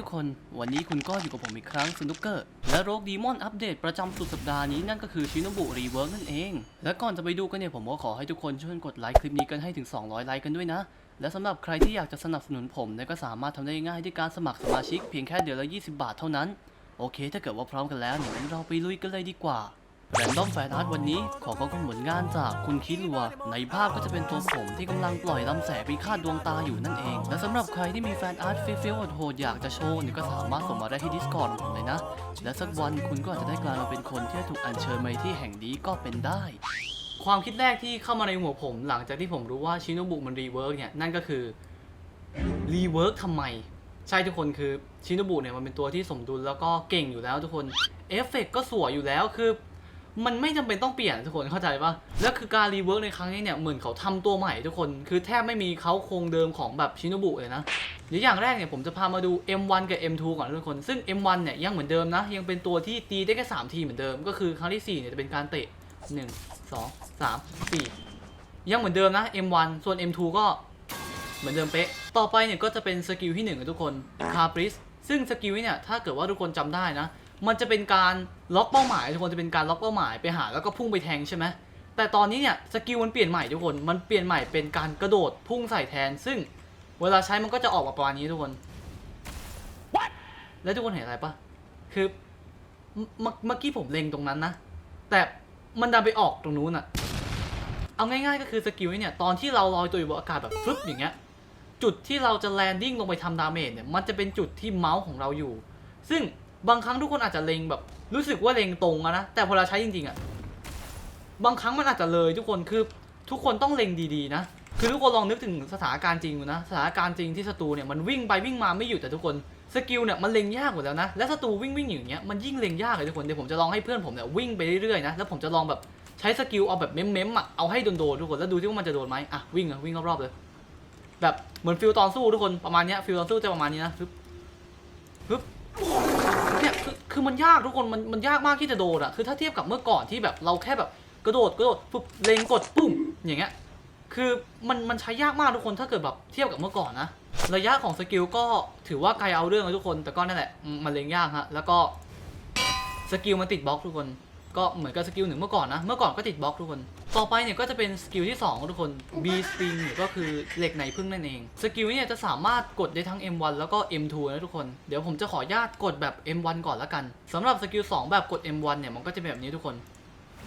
ทุกคน วันนี้คุณก็อยู่กับผมอีกครั้งสนุกเกอร์ และโรคดีมอนอัปเดตประจำสุดสัปดาห์นี้นั่นก็คือชินบุรีเวิร์กนั่นเอง และก่อนจะไปดูกันเนี่ยผมก็ขอให้ทุกคนช่วยกดไลค์คลิปนี้กันให้ถึง 200 ไลค์กันด้วยนะ และสำหรับใครที่อยากจะสนับสนุนผมเนี่ยก็สามารถทำได้ง่ายด้วยการสมัครสมาชิกเพียงแค่เดือนละ 20 บาทเท่านั้น โอเค ถ้าเกิดว่าพร้อมกันแล้วเนี่ยเราไปลุยกันเลยดีกว่า แรนดอมแฟนอาร์ตวันนี้ขอขอบคุณผลงานจากคุณคิดลัว ในภาพก็จะเป็นตัวผมที่กำลังปล่อยลำแสงพิฆาตดวงตาอยู่นั่นเอง และสำหรับใครที่มีแฟนอาร์ตเฟี้ยวๆโหดอยากจะโชว์นี่ก็สามารถส่งมาได้ที่ Discord ของผมเลยนะ และสักวันคุณก็อาจจะได้กลายมาเป็นคนที่ถูกอัญเชิญมาที่แห่งนี้ก็เป็นได้ ความคิดแรกที่เข้ามาในหัวผม หลังจากที่ผมรู้ว่าชิโนบุมันรีเวิร์กเนี่ยนั่นก็คือรีเวิร์กทำไมใช่ทุกคนคือชิโนบุเนี่ยมันเป็นตัวที่สมดุลแล้วก็เก่งอยู่แล้วทุกคนเอฟเฟกต์ก็สวยอยู่แล้วคือ มันไม่จำเป็นต้องเปลี่ยนทุกคนเข้าใจปะแล้วคือการรีเวิร์กในครั้งนี้เนี่ยเหมือนเขาทำตัวใหม่ทุกคน คือแทบไม่มีเขาโครงเดิมของแบบชิน o บุเลยนะเดี๋ยวอย่างแรกเนี่ยผมจะพามาดู M1 กับ M2 ก่อนนะทุกคน ซึ่ง M1 เนี่ยยังเหมือนเดิมนะ ยังเป็นตัวที่ตีได้แค่3ทีเหมือนเดิม ก็คือครั้งที่4เนี่ยจะเป็นการเตะ 1 2 3 4 ยังเหมือนเดิมนะ M1 ส่วน M2 ก็เหมือนเดิมเป๊ะ ต่อไปเนี่ยก็จะเป็นสกิลที่1นะทุกคนคาปริสซึ่งสกิลนี้เนี่ยถ้าเกิดว่าทุกคนจำได้นะ มันจะเป็นการล็อกเป้าหมายทุกคนจะเป็นการล็อกเป้าหมายไปหาแล้วก็พุ่งไปแทงใช่ไหมแต่ตอนนี้เนี่ยสกิลมันเปลี่ยนใหม่ทุกคนมันเปลี่ยนใหม่เป็นการกระโดดพุ่งใส่แทน ซึ่งเวลาใช้มันก็จะออกมาประมาณนี้ทุกคนแล้วทุกคนเห็นอะไรปะคือเมื่อเมื่อกี้ผมเล็งตรงนั้นนะ แต่มันดันไปออกตรงนู้นอะเอาง่ายๆก็คือสกิลนี้เนี่ยตอนที่เราลอยตัวอยู่บนอากาศแบบฟึบอย่างเงี้ยจุดที่เราจะแลนดิ้งลงไปทำดาเมจเนี่ยมันจะเป็นจุดที่เมาส์ของเราอยู่ ซึ่ง บางครั้งทุกคนอาจจะเล็งแบบ รู้สึกว่าเล็งตรงอะนะแต่พอเราใช้จริงๆอะบางครั้งมันอาจจะเลยทุกคนคือทุกคนต้องเล็งดีๆนะคือทุกคนลองนึกถึงสถานการณ์จริงดูนะสถานการณ์จริงที่ศัตรูเนี่ยมันวิ่งไปวิ่งมาไม่หยุดแต่ทุกคนสกิลเนี่ยมันเล็งยากหมดแล้วนะและศัตรูวิ่งวิ่งอย่างเงี้ยมันยิ่งเล็งยากเลยทุกคนเดี๋ยวผมจะลองให้เพื่อนผมเนี่ยวิ่งไปเรื่อยๆนะแล้วผมจะลองแบบใช้สกิลเอาแบบเม้มๆอะเอาให้โดนๆทุกคนแล้วดูที่ว่ามันจะโดนไหมอะวิ่งอะวิ่งรอบๆเลย แบบเหมือนฟิลตอนสู้ทุกคนประมาณเนี้ยฟิลตอนสู้จะประมาณนี้นะปึ๊บปึ๊บ เนี่ยคือคือมันยากทุกคนมันมันยากมากที่จะโดนอะคือถ้าเทียบกับเมื่อก่อนที่แบบเราแค่แบบกระโดดกระโดดปุ๊บเล็งกดปุ้มอย่างเงี้ยคือมันมันใช้ยากมากทุกคนถ้าเกิดแบบเทียบกับเมื่อก่อนนะระยะของสกิลก็ถือว่าไกลเอาเรื่องเลยทุกคน แต่ก็นั่นแหละมมันเล็งยากฮะแล้วก็สกิลมันติดบล็อกทุกคน ก็เหมือนกับสกิลหนึ่งเมื่อก่อนนะ เมื่อก่อนก็ติดบล็อกทุกคน ต่อไปเนี่ยก็จะเป็นสกิลที่2ของทุกคน B string ก็คือเหล็กในพึ่งนั่นเอง สกิลนี้เนี่ยจะสามารถกดได้ทั้ง M1 แล้วก็ M2 นะทุกคน เดี๋ยวผมจะขออนุญาตกดแบบ M1 ก่อนละกันสำหรับสกิล2แบบกด M1 เนี่ยมันก็จะเป็นแบบนี้ทุกคน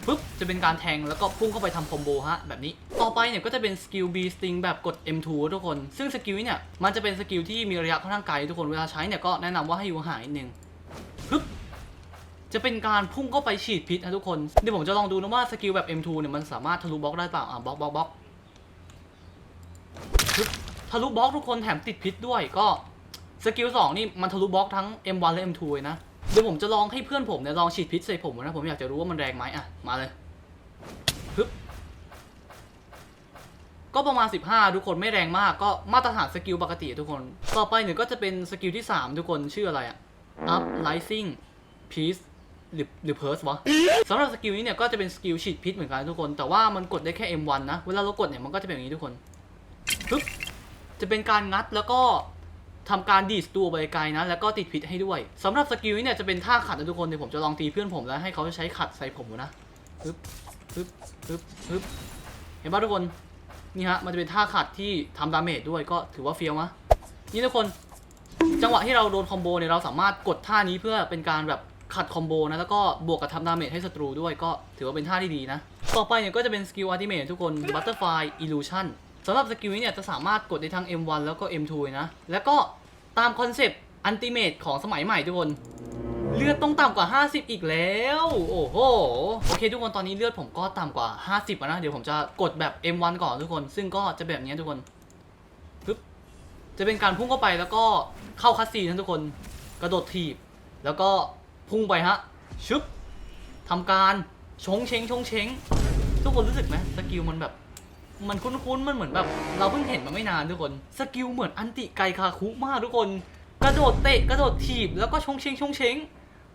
ปุ๊บจะเป็นการแทงแล้วก็พุ่งเข้าไปทำคอมโบฮะแบบนี้ ต่อไปเนี่ยก็จะเป็นสกิล B Sting แบบกด M2 ทุกคน ซึ่งสกิลนี้เนี่ยมันจะเป็นสกิลที่มีระยะค่อนข้างไกลทุกคนเวลาใช้เนี่ยก็แนะนำว่าให้อยู่ห่างนิดนึง จะเป็นการพุ่งเข้าไปฉีดพิษนะทุกคน เดี๋ยวผมจะลองดูนะว่าสกิลแบบ M2 เนี่ยมันสามารถทะลุบล็อกได้เปล่า อะบล็อกบล็อกบล็อกปึ๊บทะลุบล็อกทุกคนแถมติดพิษด้วยก็สกิล2นี่มันทะลุบล็อกทั้ง M1 และ M2 เลยนะ เดี๋ยวผมจะลองให้เพื่อนผมเนี่ยลองฉีดพิษใส่ผมนะ ผมอยากจะรู้ว่ามันแรงไหมอะ มาเลยปึ๊บก็ประมาณ 15 ทุกคนไม่แรงมากก็มาตรฐานสกิลปกติทุกคน ต่อไปเนี่ยก็จะเป็นสกิลที่ 3 ทุกคนชื่ออะไรอะ up rising peace หรือหรือเพิร์สวะสำหรับสกิลนี้เนี่ยก็จะเป็นสกิลฉีดพิษเหมือนกันทุกคน แต่ว่ามันกดได้แค่ M1 นะ เวลาเรากดเนี่ยมันก็จะเป็นอย่างนี้ทุกคนปึ๊บจะเป็นการงัดแล้วก็ทำการดีดตัวไปไกลนะ แล้วก็ติดพิษให้ด้วยสำหรับสกิลนี้เนี่ยจะเป็นท่าขัดนะทุกคนเดี๋ยวผมจะลองตีเพื่อนผมแล้วให้เขาใช้ขัดใส่ผมดูนะปึ๊บปึ๊บปึ๊บปึ๊บเห็นป่ะทุกคนนี่ฮะมันจะเป็นท่าขัดที่ทำดาเมจด้วยก็ถือว่าเฟี้ยวมะนี่ทุกคน จังหวะที่เราโดนคอมโบเนี่ยเราสามารถกดท่านี้เพื่อเป็นการแบบ ขัดคอมโบนะ แล้วก็บวกกับทำดาเมจให้ศัตรูด้วยก็ถือว่าเป็นท่าที่ดีนะ ต่อไปเนี่ยก็จะเป็นสกิลอัลติเมททุกคน Butterfly Illusion สำหรับสกิลนี้เนี่ยจะสามารถกดได้ทั้ง M1 แล้วก็ M2 นะ แล้วก็ตามคอนเซปต์อันติเมทของสมัยใหม่ทุกคนเลือดต้องต่ำกว่า 50 อีกแล้ว โอ้โห โอเค ทุกคน ตอนนี้เลือดผมก็ต่ำกว่า 50แล้วนะ เดี๋ยวผมจะกดแบบ M1 ก่อนทุกคน ซึ่งก็จะแบบนี้ทุกคนปึ๊บ จะเป็นการพุ่งเข้าไปแล้วก็เข้าคัสซีนนะทุกคน กระโดดถีบ แล้วก็ พุ่งไปฮะ ชึบทำการชงเชงชงเชงทุกคนรู้สึกไหมสกิลมันแบบ มันคุ้นๆมันเหมือนแบบ เราเพิ่งเห็นมาไม่นานทุกคน สกิลเหมือนอันติไกคาคุมากทุกคน กระโดดเตะกระโดดถีบแล้วก็ชงเชงชงเชง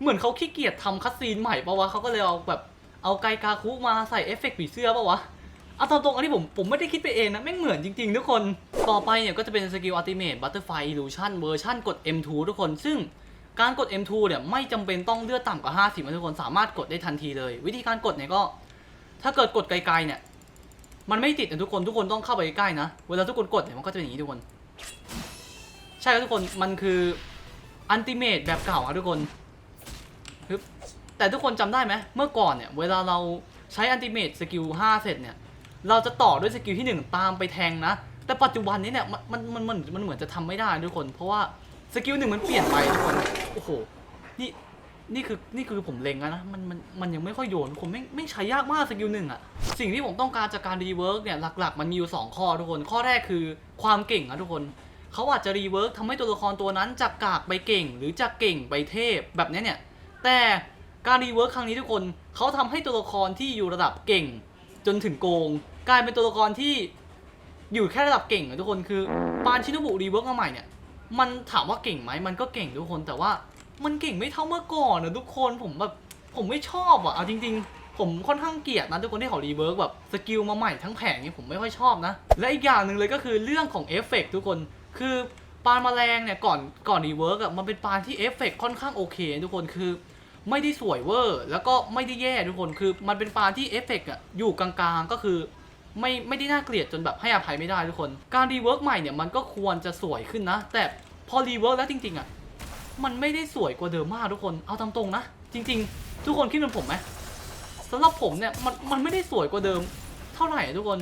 เหมือนเขาขี้เกียจทำคัสซีนใหม่ปะวะเขาก็เลยเอาแบบเอาไกคาคุมาใส่เอฟเฟกต์ผีเสื้อปะวะเอาตามตรงอันนี้ผมผมไม่ได้คิดไปเองนะแม่งเหมือนจริงๆ ทุกคน ต่อไปเนี่ยก็จะเป็นสกิลอัลติเมทบัตเตอร์ไฟอิลูชันเวอร์ชันกด M2 ทุกคนซึ่ง การกด M2 เนี่ยไม่จำเป็นต้องเลือดต่ำกว่า 50นะทุกคนสามารถกดได้ทันทีเลย วิธีการกดเนี่ยก็ ถ้าเกิดกดไกลๆเนี่ย มันไม่ติดนะทุกคนทุกคนต้องเข้าไปใกล้นะ เวลาทุกคนกดเนี่ยมันก็จะเป็นอย่างนี้ทุกคน ใช่ครับทุกคนมันคืออันติเมตแบบเก่าครับทุกคนฮึบแต่ทุกคนจำได้ไหมเมื่อก่อนเนี่ย เวลาเราใช้อันติเมตสกิล5เสร็จเนี่ย เราจะต่อด้วยสกิลที่ 1 ตามไปแทงนะ แต่ปัจจุบันนี้เนี่ยมันมันมันมันมันเหมือนจะทำไม่ได้ทุกคน เพราะว่า สกิลหนึ่งมันเปลี่ยนไปทุกคนโอ้โห นี่ นี่คือ นี่คือผมเล็งแล้วนะ มัน มัน มันยังไม่ค่อยโยน ผมไม่ไม่ใช้ยากมากสกิลหนึ่งอะสิ่งที่ผมต้องการจากการรีเวิร์กเนี่ย หลัก ๆ มันมีอยู่สองข้อทุกคน ข้อแรกคือความเก่งนะทุกคน เขาอาจจะรีเวิร์กทำให้ตัวละครตัวนั้นจากกากไปเก่ง หรือจากเก่งไปเทพ แบบนี้เนี่ย แต่การรีเวิร์กครั้งนี้ทุกคน เขาทำให้ตัวละครที่อยู่ระดับเก่ง จนถึงโกง กลายเป็นตัวละครที่อยู่แค่ระดับเก่งอะทุกคน คือปานชิโนบุรีเวิร์กมาใหม่เนี่ย มันถามว่าเก่งไหมมันก็เก่งทุกคนแต่ว่ามันเก่งไม่เท่าเมื่อก่อนนะทุกคนผมแบบผมไม่ชอบอะเอาจริง ๆ ผมค่อนข้างเกลียดนะทุกคนที่เขารีเวิร์กแบบสกิลมาใหม่ทั้งแผงนี่ผมไม่ค่อยชอบนะ และอีกอย่างหนึ่งเลยก็คือเรื่องของเอฟเฟกต์ทุกคนคือปานแมลงเนี่ยก่อนก่อนรีเวิร์กอะมันเป็นปานที่เอฟเฟกต์ค่อนข้างโอเค ทุกคนคือไม่ได้สวยเวอร์ แล้วก็ไม่ได้แย่ทุกคนคือมันเป็นปานที่เอฟเฟกต์อะอยู่กลางๆก็คือ ไม่ไม่ได้น่าเกลียดจนแบบให้อภัยไม่ได้ทุกคน การรีเวิร์กใหม่เนี่ยมันก็ควรจะสวยขึ้นนะ แต่พอรีเวิร์กแล้วจริงๆอะมันไม่ได้สวยกว่าเดิมมากทุกคนเอาตามตรงนะ จริง ๆ ทุกคนคิดเหมือนผมไหมสำหรับผมเนี่ยมันมันไม่ได้สวยกว่าเดิมเท่าไหร่อะทุกคน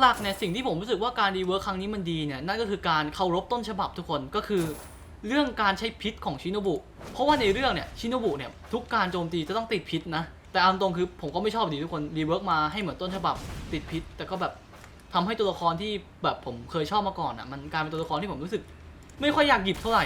หลักๆเนี่ยสิ่งที่ผมรู้สึกว่าการรีเวิร์คครั้งนี้มันดีเนี่ยนั่นก็คือการเคารพต้นฉบับทุกคนก็คือ เรื่องการใช้พิษของชิโนบุเพราะว่าในเรื่องเนี่ยชิโนบุเนี่ยทุกการโจมตีจะต้องติดพิษนะ แต่เอาตรงคือผมก็ไม่ชอบดีทุกคนรีเวิร์กมาให้เหมือนต้นฉบับติดพิษ แต่ก็แบบทำให้ตัวละครที่แบบผมเคยชอบมาก่อนอะมันกลายเป็นตัวละครที่ผมรู้สึก ไม่ค่อยอยากหยิบเท่าไหร่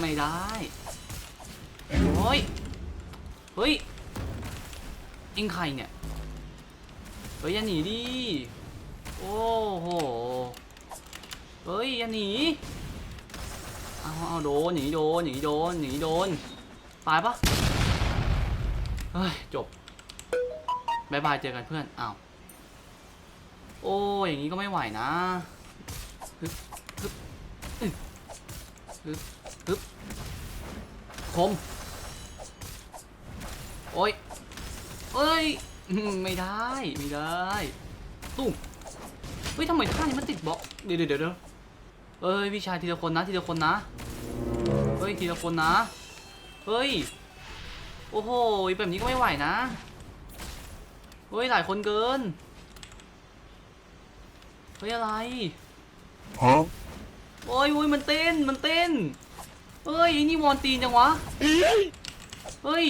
ไม่ได้ โอ้ย เฮ้ยเอ็งใครเนี่ย เฮ้ยอย่าหนีดิ โอ้โห เฮ้ยอย่าหนี เอาเอาโดนอย่างนี้โดนอย่างนี้โดนอย่างนี้โดน ตายปะเฮ้ย จบบายบายเจอกันเพื่อนอ้าวโอ้ยอย่างนี้ก็ไม่ไหวนะฮึบฮึบอึ๊ะ ฮึบฮึบคม โอ้ยเอ้ย ไม่ได้ ไม่ได้ ตุ้มเฮ้ยทำไมท่านี้มันติดบล็อกเดี๋ยวเดี๋ยวเดี๋ยวเอ้ยพี่ชายทีละคนนะทีละคนนะ เฮ้ยทีละคนนะ เฮ้ย โอ้โหแบบนี้ก็ไม่ไหวนะ เฮ้ยหลายคนเกิน เฮ้ยอะไร Huh? โอ้ยโอ้ยมันเต้น มันเต้น เฮ้ยไอ้นี่วอนตีนจังวะ เฮ้ย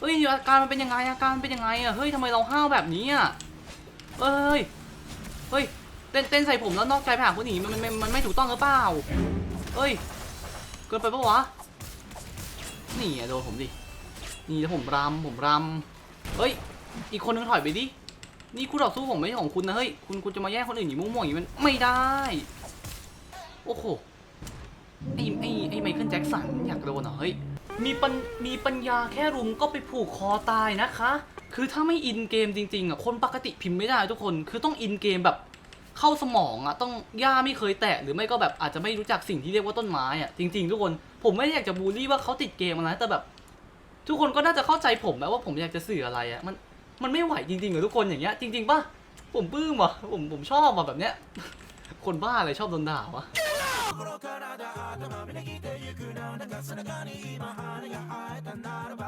เฮ้ยอาการมันเป็นยังไงอาการมันเป็นยังไงอะเฮ้ยทำไมเราห้าวแบบนี้อะเอ้ย เฮ้ย เต้นเต้นใส่ผมแล้วนอกใจไปหาคนหนีมันมันมันมันไม่ถูกต้องหรือเปล่า เฮ้ย เกินไปปะวะ นี่อะโดนผมดิ นี่แล้วผมรำผมรำเฮ้ย อีกคนนึงถอยไปดิ นี่คู่ต่อสู้ผมไม่ใช่ของคุณนะเฮ้ย คุณคุณจะมาแย่งคนอื่นอย่างมั่วๆอย่างนี้มันไม่ได้ โอ้โหไอ้ไอ้ไอ้ไมเคิลแจ็คสันอยากโดนเหรอเฮ้ยมีปัญมีปัญญาแค่รุมก็ไปผูกคอตายนะคะ คือถ้าไม่อินเกมจริงๆอะคนปกติพิมพ์ไม่ได้ทุกคนคือต้องอินเกมแบบเข้าสมองอะต้องย่าไม่เคยแตะหรือไม่ก็แบบอาจจะไม่รู้จักสิ่งที่เรียกว่าต้นไม้อะจริงๆทุกคนผมไม่อยากจะบูลลี่ว่าเขาติดเกมอะไรแต่แบบ ทุกคนก็น่าจะเข้าใจผมแม้ว่าผมอยากจะสื่ออะไรอะมันมันไม่ไหวจริงๆเหรอทุกคนอย่างเงี้ยจริงๆป่ะผมปลื้มว่ะผมผมชอบว่ะแบบเนี้ยคนบ้าอะไรชอบโดนด่าวะ 心からだ。頭めなぎてゆくなんだか背中に今花が生えたならば。